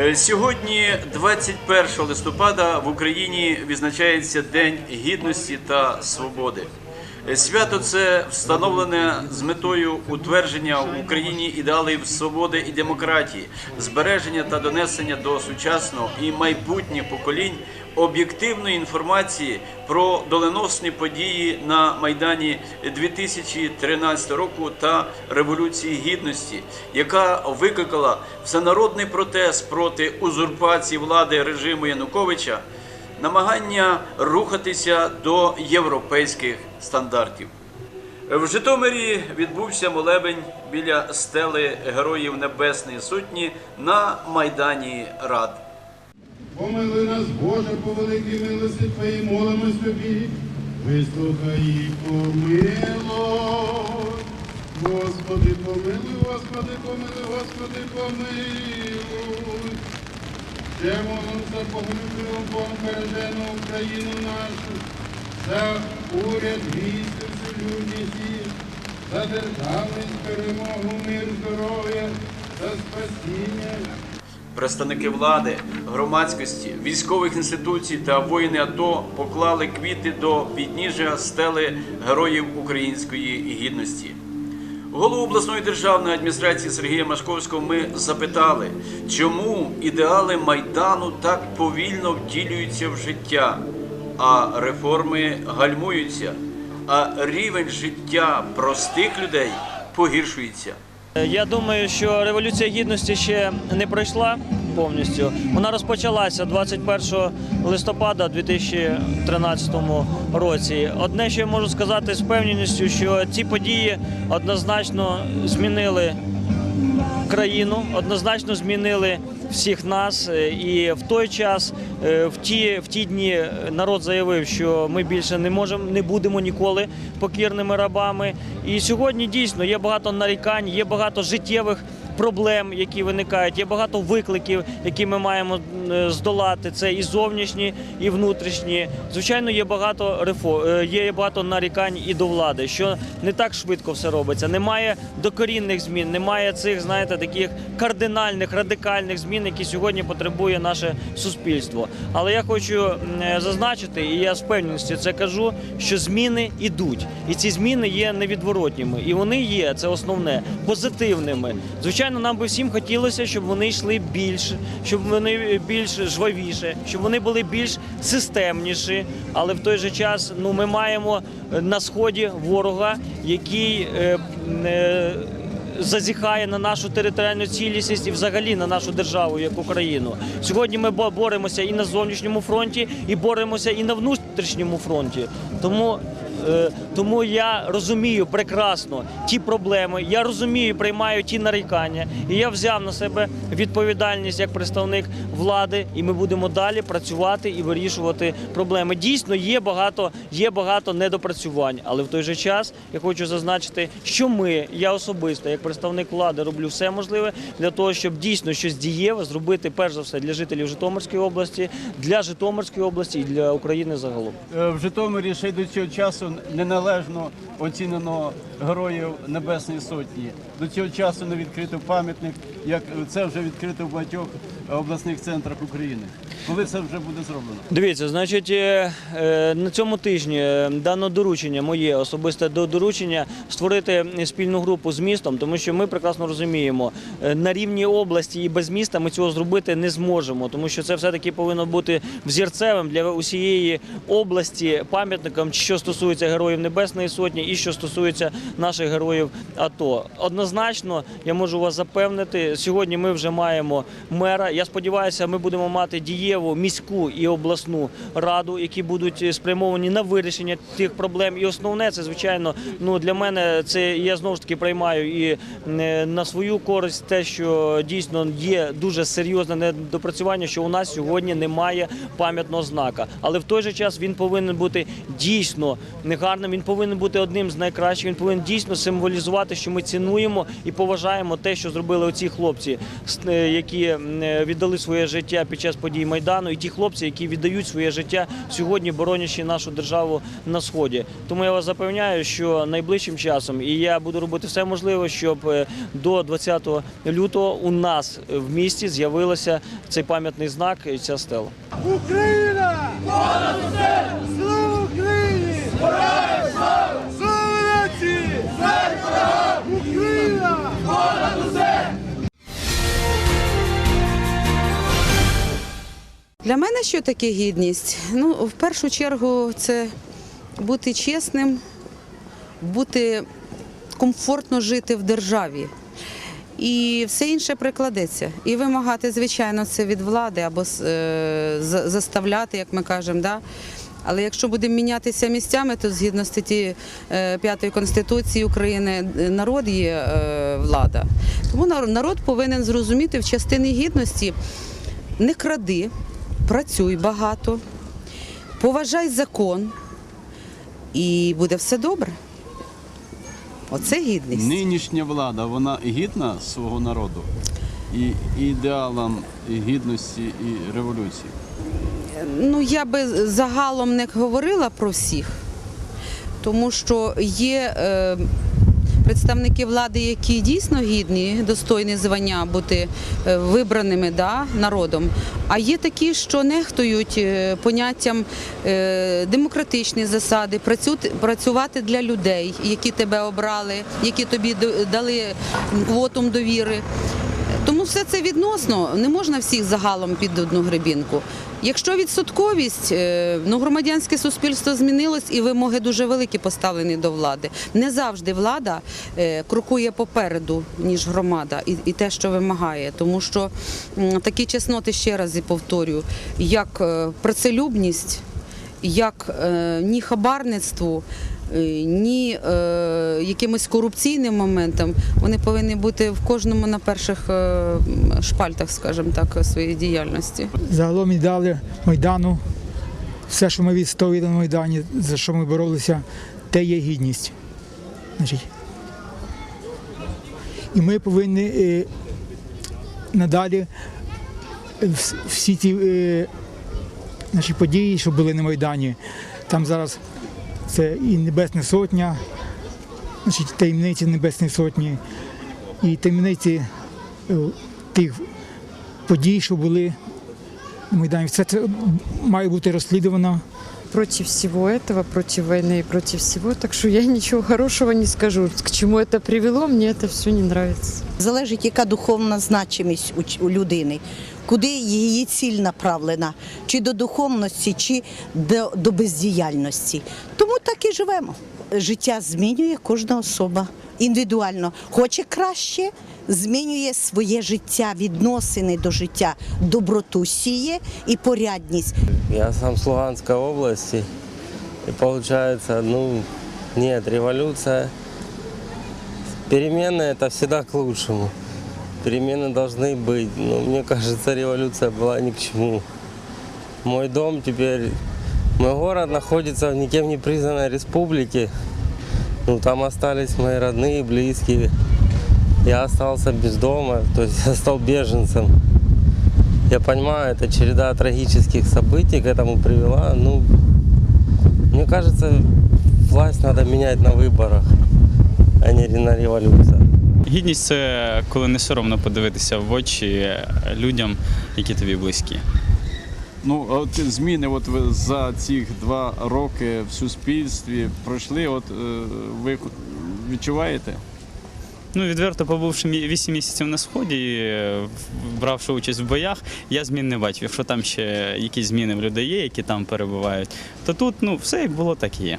Е, Сьогодні, 21 листопада, в Україні відзначається День Гідності та Свободи. Е, Свято це встановлене з метою утвердження в Україні ідеалів свободи і демократії, збереження та донесення до сучасного і майбутніх поколінь об'єктивної інформації про доленосні події на майдані 2013 року та Революції Гідності, яка викликала всенародний протест проти узурпації влади режиму Януковича, намагання рухатися до європейських стандартів. В Житомирі відбувся молебень біля стели Героїв Небесної Сотні на Майдані Рад. Помили нас, Боже, по великій милості Твоїй, молимось тобі, вислухай і помилуй. Господи, помилуй, Господи, помилуй, Господи, помилуй. Ще молимося поглюбливим Богом бережену Україну нашу, за уряд військ, людність, за державність, перемогу, мир, здоров'я, за спасіння. Представники влади, громадськості, військових інституцій та воїни АТО поклали квіти до підніжжя стели Героїв Української гідності. Голову обласної державної адміністрації Сергія Машковського ми запитали, чому ідеали майдану так повільно втілюються в життя, а реформи гальмуються, а рівень життя простих людей погіршується. Я думаю, що революція гідності ще не пройшла повністю. Вона розпочалася 21 листопада 2013 році. Одне, що я можу сказати з певністю, що ці події однозначно змінили країну, однозначно змінили всіх нас. Е, І в той час, е, в ті, в ті дні народ заявив, що ми більше не можемо, не будемо ніколи покірними рабами. І сьогодні дійсно є багато нарікань, є багато життєвих. Проблем, які виникають, є багато викликів, які ми маємо е, здолати. Це і зовнішні, і внутрішні. Звичайно, є багато рефо- е, є багато нарікань і до влади, що не так швидко все робиться. Немає докорінних змін, немає цих, знаєте, таких кардинальних, радикальних змін, які сьогодні потребує наше суспільство. Але я хочу е, зазначити, і я з певністю це кажу, що зміни йдуть, і ці зміни є невідворотніми, і вони є це основне позитивними. Звичайно, нам би всім хотілося, щоб вони йшли більше, щоб вони більш жвавіше, щоб вони були більш системніші. Але в той же час ну ми маємо е, на сході ворога, який е, е, зазіхає на нашу територіальну цілісність і взагалі на нашу державу як Україну. Сьогодні ми бо- боремося і на зовнішньому фронті, і боремося і на внутрішньому фронті. Тому. Е, Тому я розумію прекрасно ті проблеми, я розумію, приймаю ті нарікання, і я взяв на себе відповідальність як представник влади, і ми будемо далі працювати і вирішувати проблеми. Дійсно, є багато, є багато недопрацювань, але в той же час я хочу зазначити, що ми, я особисто, як представник влади, роблю все можливе для того, щоб дійсно щось дієве зробити перш за все для жителів Житомирської області, для Житомирської області і для України загалом. Е, В Житомирі ще до цього часу неналежно оцінено героїв Небесної Сотні. До цього часу не відкрито пам'ятник, як це вже відкрито в багатьох обласних центрах України. Коли це вже буде зроблено? Дивіться, значить, е, е, на цьому тижні е, дано доручення, моє особисте до- доручення створити спільну групу з містом, тому що ми прекрасно розуміємо, е, на рівні області і без міста ми цього зробити не зможемо, тому що це все-таки повинно бути взірцевим для усієї області пам'ятником, що стосується героїв Небесної Сотні і що стосується наших героїв АТО. Однозначно, я можу вас запевнити, сьогодні ми вже маємо мера. Я сподіваюся, ми будемо мати дієву міську і обласну раду, які будуть спрямовані на вирішення тих проблем. І основне це звичайно, ну для мене це я знову ж таки приймаю і е, на свою користь те, що дійсно є дуже серйозне недопрацювання, що у нас сьогодні немає пам'ятного знака. Але в той же час він повинен бути дійсно негарним. Він повинен бути одним з найкращих. Він повинен дійсно символізувати, що ми цінуємо і поважаємо те, що зробили оці хлопці, е, які е, віддали своє життя під час подій майдану, і ті хлопці, які віддають своє життя сьогодні, боронячи нашу державу на сході. Тому я вас запевняю, що найближчим часом і я буду робити все можливе, щоб е, до 20 лютого у нас в місті з'явилося цей пам'ятний знак і ця стела. Україна! Україні! Для мене що таке гідність? Ну, в першу чергу, це бути чесним, бути комфортно жити в державі. І все інше прикладеться. І вимагати, звичайно, це від влади або е, заставляти, як ми кажемо. Да? Але якщо будемо мінятися місцями, то згідно статті 5 Конституції України е, народ є е, влада. Тому народ повинен зрозуміти в частині гідності не кради, працюй багато, поважай закон, і буде все добре. Оце гідність. Нинішня влада, вона гідна свого народу і ідеалам гідності і революції. Ну, я би загалом не говорила про всіх, тому що є е, представники влади, які дійсно гідні, достойні звання бути е, вибраними да, народом. А є такі, що нехтують е, поняттям е, демократичні засади, працю- працювати для людей, які тебе обрали, які тобі дали квотум довіри. Все це відносно, не можна всіх загалом під одну гребінку. Якщо відсотковість, е, ну громадянське суспільство змінилось і вимоги дуже великі поставлені до влади. Не завжди влада е, крокує попереду, ніж громада, і, те, що вимагає. Тому що такі чесноти, ще раз і повторюю, як е, працелюбність, як ні хабарництву, е, ні е, якимось корупційним моментам, вони повинні бути в кожному на перших е, шпальтах, скажімо так, своєї діяльності. Загалом ідеали Майдану, все, що ми відстоювали на Майдані, за що ми боролися, те є гідність. І ми повинні е, надалі всі ті е, наші події, що були на Майдані, там зараз це і Небесна Сотня, значить, таємниці Небесної Сотні, і таємниці е, тих подій, що були на Майдані. Все це має бути розслідувано против всего этого, против войны и против всего. Так что я ничего хорошего не скажу. К чему это привело, мне это все не нравится. Залежить, яка духовна значимість у, ч- у людини, куди її ціль направлена, чи до духовності, чи до, до бездіяльності. Тому так і живемо. Життя змінює кожна особа індивідуально. Хоче краще, змінює своє життя, відносини до життя, доброту сіє і порядність. Я сам с Луганской области. И получается, ну, нет, революция. Перемены это всегда к лучшему. Перемены должны быть. Но мне кажется, революция была ни к чему. Мой дом теперь, мой город находится в никем не признанной республике. Ну, там остались мои родные, близкие. Я остался без дома, то есть я стал беженцем. Я понимаю, это череда трагических событий к этому привела. Ну, мне кажется, власть надо менять на выборах, а не на революциях. Гідність це коли не соромно подивитися в очі людям, які тобі близькі. Ну, а от зміни от ви за ці два роки в суспільстві пройшли, от е, ви відчуваєте? Ну, відверто побувши мі- 8 місяців на сході, е, бравши участь в боях, я змін не бачив. Якщо там ще якісь зміни в людей є, які там перебувають, то тут ну все як було, так і є.